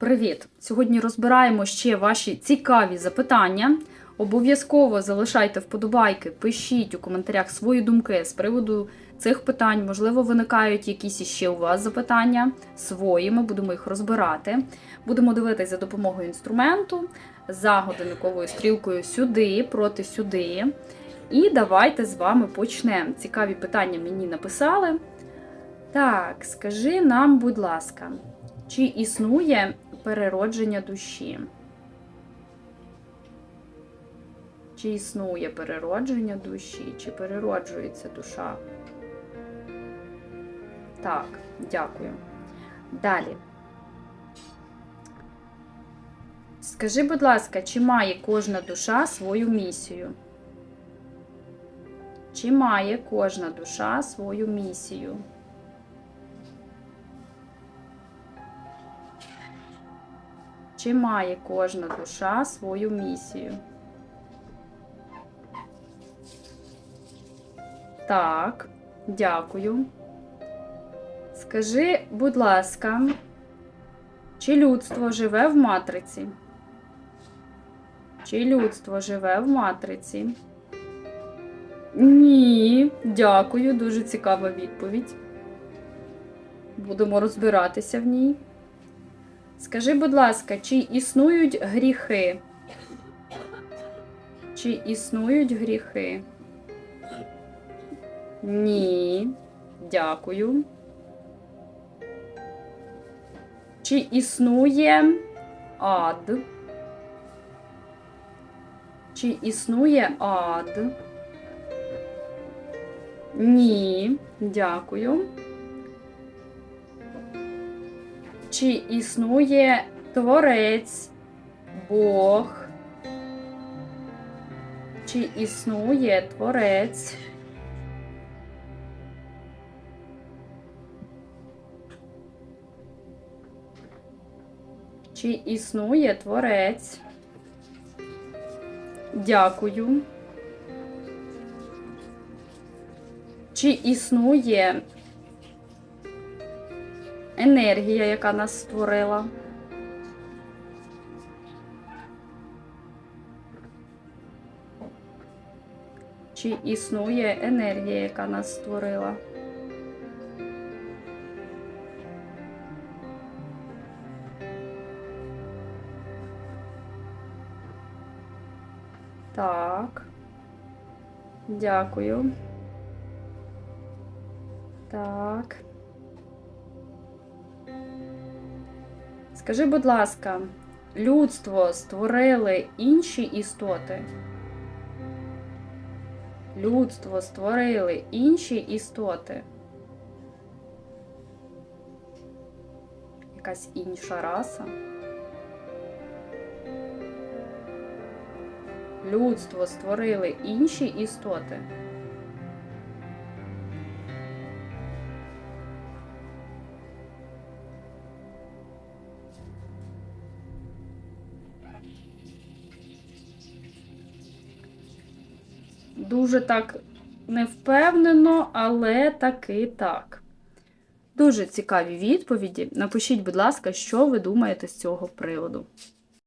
Привіт! Сьогодні розбираємо ще ваші цікаві запитання. Обов'язково залишайте вподобайки, пишіть у коментарях свої думки з приводу цих питань. Можливо, виникають якісь іще у вас запитання свої. Ми будемо їх розбирати. Будемо дивитися за допомогою інструменту, за годинниковою стрілкою сюди, проти сюди. І давайте з вами почнемо. Цікаві питання мені написали. Так, скажи нам, будь ласка, чи існує переродження душі? Чи існує переродження душі? Чи перероджується душа? Так, дякую. Далі. Скажи, будь ласка, чи має кожна душа свою місію? Чи має кожна душа свою місію? Чи має кожна душа свою місію? Так, дякую. Скажи, будь ласка, чи людство живе в матриці? Чи людство живе в матриці? Ні, дякую, дуже цікава відповідь. Будемо розбиратися в ній. Скажи, будь ласка, чи існують гріхи? Чи існують гріхи? Ні. Дякую. Чи існує ад? Чи існує ад? Ні. Дякую. Чи існує творець, Бог? Чи існує творець? Чи існує творець? Дякую. Чи існує енергія, яка нас створила? Чи існує енергія, яка нас створила? Так. Дякую. Так. Скажи, будь ласка, людство створили інші істоти? Людство створили інші істоти? Якась інша раса? Людство створили інші істоти? Дуже так невпевнено, але таки так. Дуже цікаві відповіді. Напишіть, будь ласка, що ви думаєте з цього приводу.